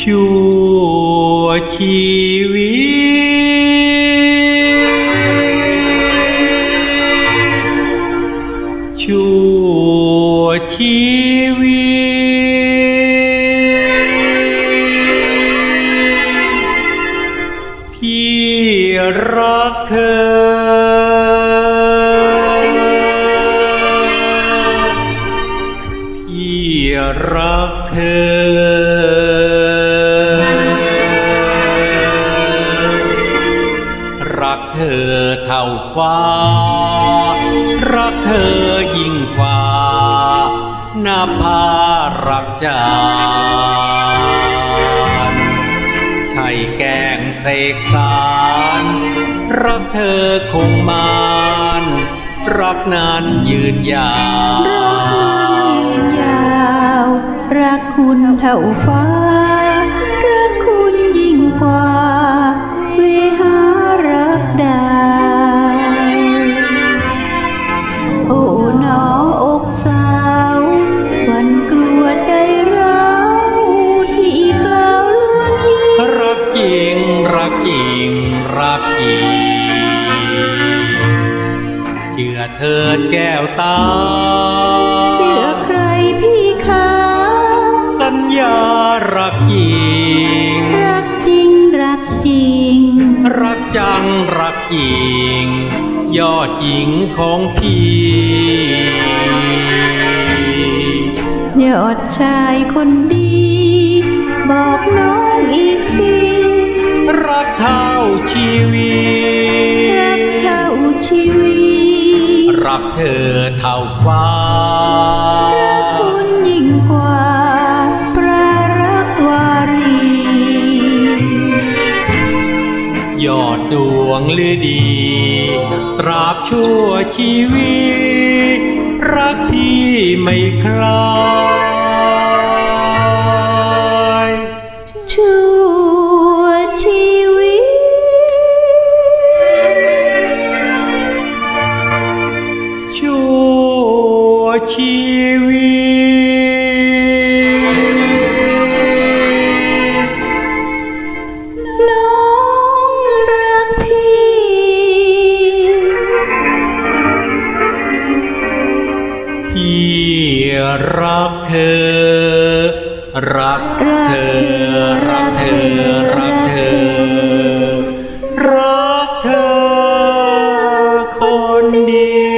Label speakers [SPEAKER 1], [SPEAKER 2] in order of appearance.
[SPEAKER 1] ชั่วชีวิต ชั่วชีวิตพี่รักเธอพี่รักเธอ รักเธอเท่าฟ้า รักเธอยิ่งกว่าหน้าผารักจานใช่แกงเสกสาร รักเธอคงมานรักนั้นยืนยาว
[SPEAKER 2] รักนานยืนยาว รักคุณเท่า
[SPEAKER 1] ฟ้า จริงรักจริงเชื่อเธอแก้วตา
[SPEAKER 2] เชื่อใครพี่คะ
[SPEAKER 1] สัญญารักจริง
[SPEAKER 2] รักจริงรักจริง
[SPEAKER 1] รักจังรักจริง ยอดหญิงของพี่
[SPEAKER 2] ยอดชายคนดี บอกน้องอีกสิ
[SPEAKER 1] รักเท่าชีวิต
[SPEAKER 2] รักเท่าชีวิต
[SPEAKER 1] รักเธอเท่าฟ้า
[SPEAKER 2] รักคุณยิ่งกว่าพระรักวารี
[SPEAKER 1] ยอดดวงฤดี ตราบชั่วชีวิต รักพี่ไม่คลาย ที่รักเธอ รักเธอ รักเธอ รักเธอ รักเธอคนเดียว